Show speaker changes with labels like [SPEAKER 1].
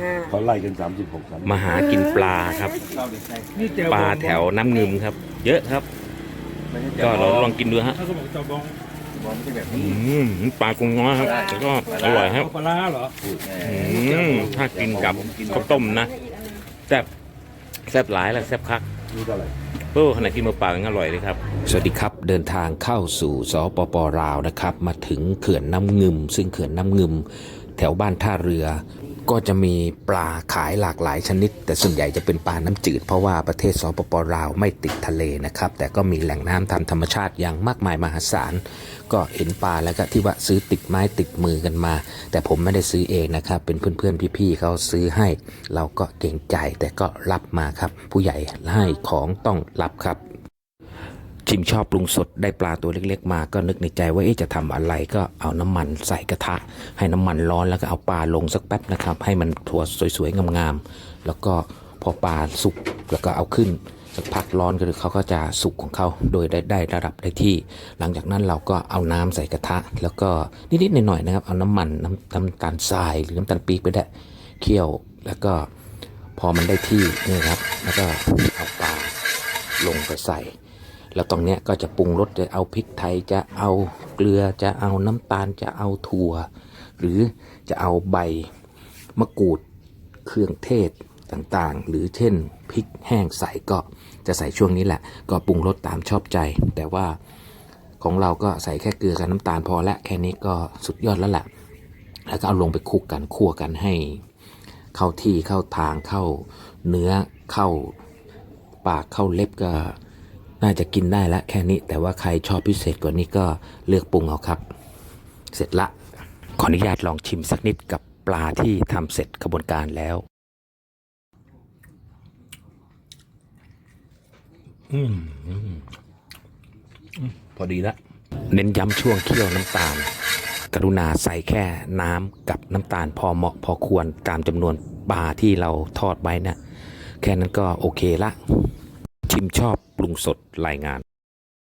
[SPEAKER 1] ห้า
[SPEAKER 2] เขาไล่กันสามสิบหกสาม
[SPEAKER 3] มาหากินปลาครับ
[SPEAKER 4] นี่เจล
[SPEAKER 3] ปลาแถวน้ำงึมครับ เยอะครับ ก็เราลองกินดูฮะ
[SPEAKER 4] ถ้าเขาบอกจะบอง
[SPEAKER 3] อืมปลากงน้อยครับแล้วก็อร่อยครับ
[SPEAKER 4] เอาปลาร้าเหรอ
[SPEAKER 3] อืมถ้ากินกับข้าวต้มนะแซ่บแซ่บหลายและแซ่บคัก
[SPEAKER 2] นี่เท่าไหร่
[SPEAKER 3] โอ้ขณะกินมาเปล่ายังอร่อยเลยครับ
[SPEAKER 5] สวัสดีครับเดินทางเข้าสู่สปปลาวนะครับ มาถึงเขื่อนน้ำงึม ซึ่งเขื่อนน้ำงึม แถวบ้านท่าเรือ ก็จะมีปลาขายหลากหลายชนิด แต่ส่วนใหญ่จะเป็นปลาน้ำจืด เพราะว่าประเทศสปปลาวไม่ติดทะเลนะครับ แต่ก็มีแหล่งน้ำทางธรรมชาติอย่างมากมายมหาศาล ก็เห็นปลาแล้วก็ที่ว่าซื้อติดไม้ติดมือกันมา แต่ผมไม่ได้ซื้อเองนะครับ เป็นเพื่อนๆพี่ๆเขาซื้อให้ เราก็เก่งใจแต่ก็รับมาครับ ผู้ใหญ่ให้ของต้องรับครับ ชิมชอบปรุงสดได้ปลาตัวเล็ก ๆ มาก็นึกในใจว่าจะทำอะไรก็เอาน้ำมันใส่กระทะ ให้น้ำมันร้อนแล้วก็เอาปลาลงสักแป๊บนะครับ ให้มันถั่วสวยๆงามๆแล้วก็พอปลาสุกแล้วก็เอาขึ้นสักพักร้อนก็คือเขาก็จะสุกของเขาโดยได้ได้ระดับได้ที่ หลังจากนั้นเราก็เอาน้ำใส่กระทะ แล้วก็นิดๆหน่อยๆนะครับ เอาน้ำมันน้ำน้ำตาลทรายหรือน้ำตาลปี๊บไปได้เคี่ยวแล้วก็พอมันได้ที่นี่ครับ แล้วก็เอาปลาลงไปใส่ แล้วตรงเนี้ยก็จะปรุงรสจะเอาพริกไทยจะเอาเกลือจะเอาน้ำตาลจะเอาถั่ว หรือจะเอาใบมะกรูดเครื่องเทศต่างๆ หรือเช่นพริกแห้งใส่ก็จะใส่ช่วงนี้แหละ ก็ปรุงรสตามชอบใจ แต่ว่าของเราก็ใส่แค่เกลือกับน้ำตาลพอละแค่นี้ก็สุดยอดแล้วแหละแล้วก็เอาลงไปคลุกกันคั่วกันให้เข้าที่เข้าทางเข้าเนื้อเข้าปากเข้าเล็บก็ น่าจะกินได้แล้วแค่นี้ แต่ว่าใครชอบพิเศษกว่านี้ก็เลือกปรุงเอาครับ เสร็จละ ขออนุญาตลองชิมสักนิดกับปลาที่ทำเสร็จกระบวนการแล้ว อืมอืมอืมพอดีละ เน้นย้ำช่วงเคี่ยวน้ำตาล กรุณาใส่แค่น้ำกับน้ำตาลพอเหมาะพอควรตามจำนวนปลาที่เราทอดไว้นะแค่นั้นก็โอเคละ ชิมชอบปรุงสดรายงาน